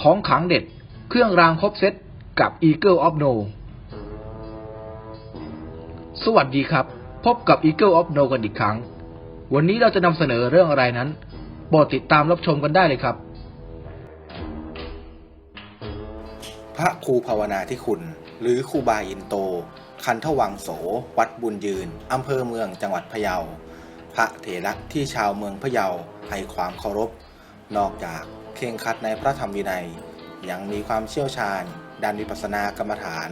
ของขังเด็ด เครื่องรางครบเซตกับ Eagle of No สวัสดีครับ พบกับ Eagle of No กันอีกครั้ง วันนี้เราจะนำเสนอเรื่องอะไรนั้นโปรดติดตามรับชมกันได้เลยครับ พระครูภาวนาที่คุณ หรือครูบาอินโต คันทวังโส วัดบุญยืน อำเภอเมืองจังหวัดพะเยา พระเถระที่ชาวเมืองพะเยาให้ความเคารพ นอกจาก เคร่งคัดในพระธรรมวินัย ยังมีความเชี่ยวชาญ ด้านวิปัสสนากรรมฐาน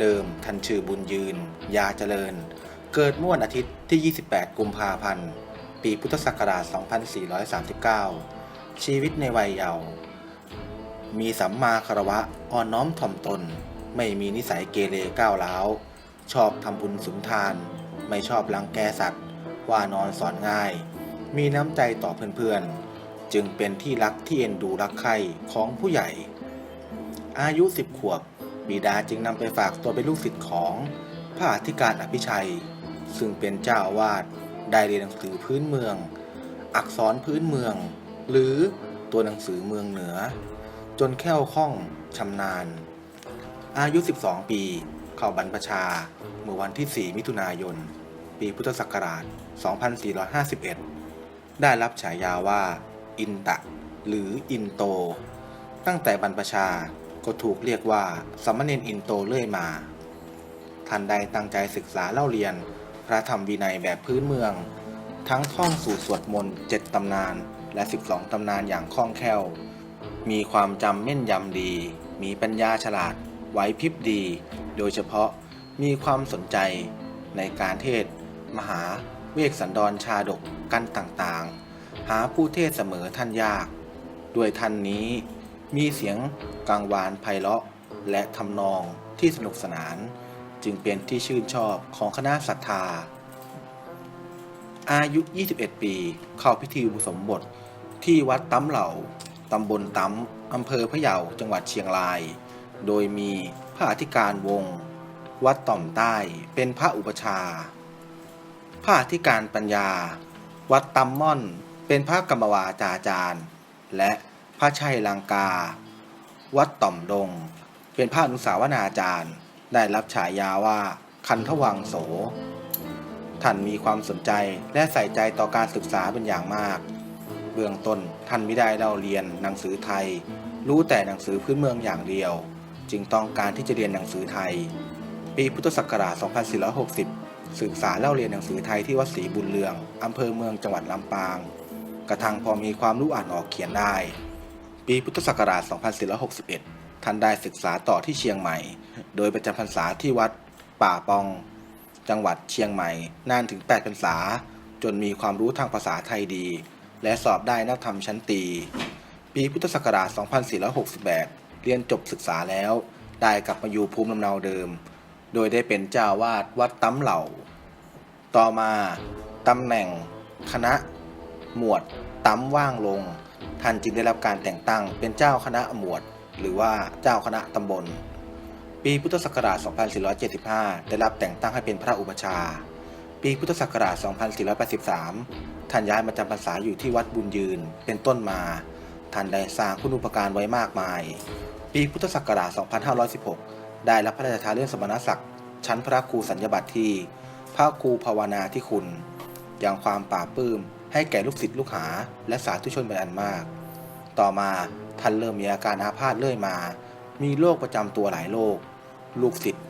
เดิมท่านชื่อบุญยืน ยาเจริญ เกิดเมื่อวันอาทิตย์ที่ 28 กุมภาพันธ์ ปีพุทธศักราช 2439 ชีวิตในวัยเยาว์มีสัมมาคารวะอ่อนน้อมถ่อมตน ไม่มีนิสัยเกเรก้าวร้าว ชอบทำบุญสุนทาน ไม่ชอบรังแกสัตว์ ว่านอนสอนง่าย มีน้ำใจต่อเพื่อนๆ จึงเป็นที่รักที่เอ็นดูรักใคร่ของผู้ใหญ่ อายุสิบขวบ บิดาจึงนำไปฝากตัวเป็นลูกศิษย์ของพระอธิการอภิชัย ซึ่งเป็นเจ้าอาวาสได้เรียนหนังสือพื้นเมือง อักษรพื้นเมือง หรือตัวหนังสือเมืองเหนือ จนแค่วคล่องชำนาญ อายุ 12 ปี เข้าบรรพชา เมื่อวันที่ 4 มิถุนายน ปีพุทธศักราช 2451 ได้รับฉายาว่า อินตะ หรืออินโต ตั้งแต่บรรพชาก็ถูกเรียกว่าสามเณรอินโตเรื่อยมา ท่านได้ตั้งใจศึกษาเล่าเรียน พระธรรมวินัยแบบพื้นเมือง ทั้งท่องสู่สวดมนต์เจ็ดตำนานและ 12 ตำนานอย่างคล่องแคล่ว มีความจำแม่นยำดี มีปัญญาฉลาดไหวพริบดี โดยเฉพาะมีความสนใจในการเทศ มหาเวกสันดรชาดกกันต่างๆ หาผู้เทศเสมอท่านยาก ด้วยท่านนี้มีเสียงกังวานไพเราะ และทำนองที่สนุกสนาน จึงเป็นที่ชื่นชอบของคณะศรัทธา อายุ 21 ปี เข้าพิธีอุปสมบทที่วัดตั้มเหล่าตำบลตั้มอำเภอพะเยาจังหวัดเชียงราย โดยมีพระอธิการวง วัดต่อมใต้เป็นพระอุปชาพระอธิการปัญญา วัดตำม่อน เป็นพระกรรมวาจาจารย์ และพระชัยลังกา วัดต่อมดง เป็นพระอนุสาวนาจารย์ ได้รับฉายาว่าคันทวังโส ท่านมีความสนใจและใส่ใจต่อการศึกษาเป็นอย่างมาก เบื้องต้นท่านไม่ได้เล่าเรียนหนังสือไทย รู้แต่หนังสือพื้นเมืองอย่างเดียว จึงต้องการที่จะเรียนหนังสือไทย ปีพุทธศักราช 2460 ศึกษาเล่าเรียนหนังสือไทยที่วัดศรีบุญเรืองอำเภอเมืองจังหวัดลำปาง กระทั่งพอมีความรู้อ่านออกเขียนได้ ปีพุทธศักราช 2461 ท่านได้ศึกษาต่อที่เชียงใหม่ โดยประจำพรรษาที่วัดป่าปอง จังหวัดเชียงใหม่นานถึง 8 พรรษา จนมีความรู้ทางภาษาไทยดี และสอบได้นักธรรมชั้นตี ปีพุทธศักราช 2468 เรียนจบศึกษาแล้ว ได้กลับมาอยู่ภูมิลำเนาเดิม โดยได้เป็นเจ้าวาดวัดตั้มเหล่า ต่อมาตำแหน่งคณะ หมวดตั้มว่างลง ท่านจึงได้รับการแต่งตั้งเป็นเจ้าคณะหมวด หรือว่าเจ้าคณะตำบล ปีพุทธศักราช 2475 ได้รับแต่งตั้งให้เป็นพระอุปชา ปีพุทธศักราช 2483 ท่านย้ายมาจำพรรษาอยู่ที่วัดบุญยืน เป็นต้นมา ท่านได้สร้างคุณูปการไว้มากมาย ปีพุทธศักราช 2516 ได้รับพระราชทานเลื่อนสมณศักดิ์ชั้นพระครูสัญญบัตรที่พระครูภาวนาที่คุณ อย่างความปราปลื้ม ให้แก่ลูกศิษย์ลูกหา และสาธุชนเป็นอันมาก ต่อมาท่านเริ่มมีอาการอาพาธเรื่อยมา มีโรคประจำตัวหลายโรค ลูกศิษย์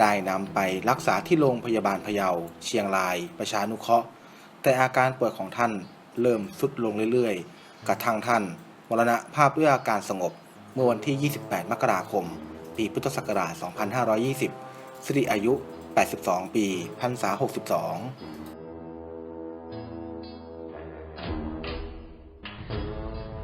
ได้นำไปรักษาที่โรงพยาบาลพะเยา เชียงราย ประชานุเคราะห์ แต่อาการป่วยของท่านเริ่มทรุดลงเรื่อยๆ กระทั่งท่านมรณภาพด้วยอาการสงบ เมื่อวันที่ 28 มกราคม ปีพุทธศักราช 2520 สิริอายุ 82 ปีพรรษา 62